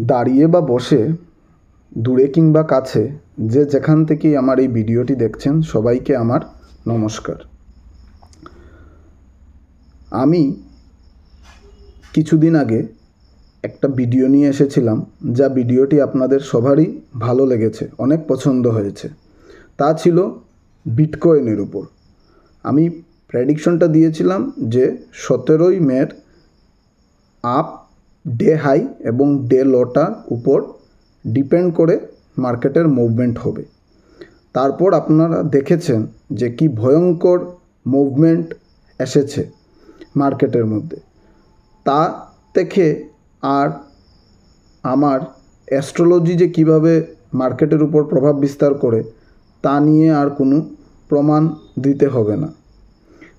দাঁড়িয়ে বা বসে, দূরে কিংবা কাছে, যে যেখান থেকেই আমার এই ভিডিওটি দেখছেন, সবাইকে আমার নমস্কার। আমি কিছুদিন আগে একটা ভিডিও নিয়ে এসেছিলাম, যা ভিডিওটি আপনাদের সবারই ভালো লেগেছে, অনেক পছন্দ হয়েছে। তা ছিল বিটকয়েনের উপর। আমি প্রেডিকশনটা দিয়েছিলাম যে, সতেরোই মের আপ ডে হাই এবং ডে লোটার উপর ডিপেন্ড করে মার্কেটের মুভমেন্ট হবে। তারপর আপনারা দেখেছেন যে কি ভয়ঙ্কর মুভমেন্ট এসেছে মার্কেটের মধ্যে। তা থেকে আর আমার অ্যাস্ট্রোলজি যে কীভাবে মার্কেটের উপর প্রভাব বিস্তার করে, তা নিয়ে আর কোনো প্রমাণ দিতে হবে না।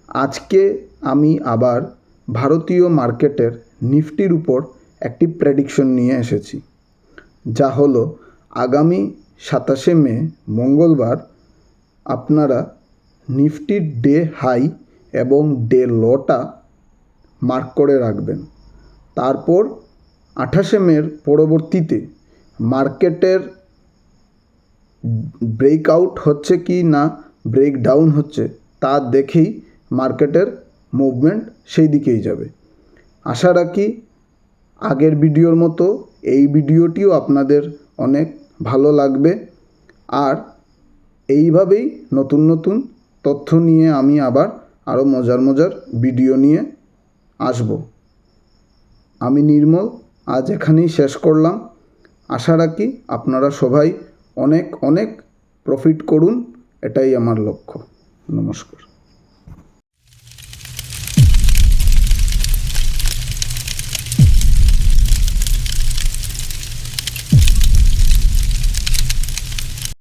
আজকে আমি আবার ভারতীয় মার্কেটের নিফটির উপর একটি প্রেডিকশন নিয়ে এসেছি, যা হলো আগামী সাতাশে মে, মঙ্গলবার, আপনারা নিফটির ডে হাই এবং ডে লটা মার্ক করে রাখবেন। তারপর আঠাশে মের পরবর্তীতে মার্কেটের ব্রেকআউট হচ্ছে কি না ব্রেক ডাউন হচ্ছে, তা দেখেই মার্কেটের মুভমেন্ট সেই দিকেই যাবে। আশা রাখি আগের ভিডিওর মতো এই ভিডিওটিও আপনাদের অনেক ভালো লাগবে। আর এইভাবেই নতুন নতুন তথ্য নিয়ে আমি আবার আরও মজার মজার ভিডিও নিয়ে আসব। আমি নির্মল, আজ এখানেই শেষ করলাম। আশা রাখি আপনারা সবাই অনেক অনেক প্রফিট করুন, এটাই আমার লক্ষ্য। নমস্কার।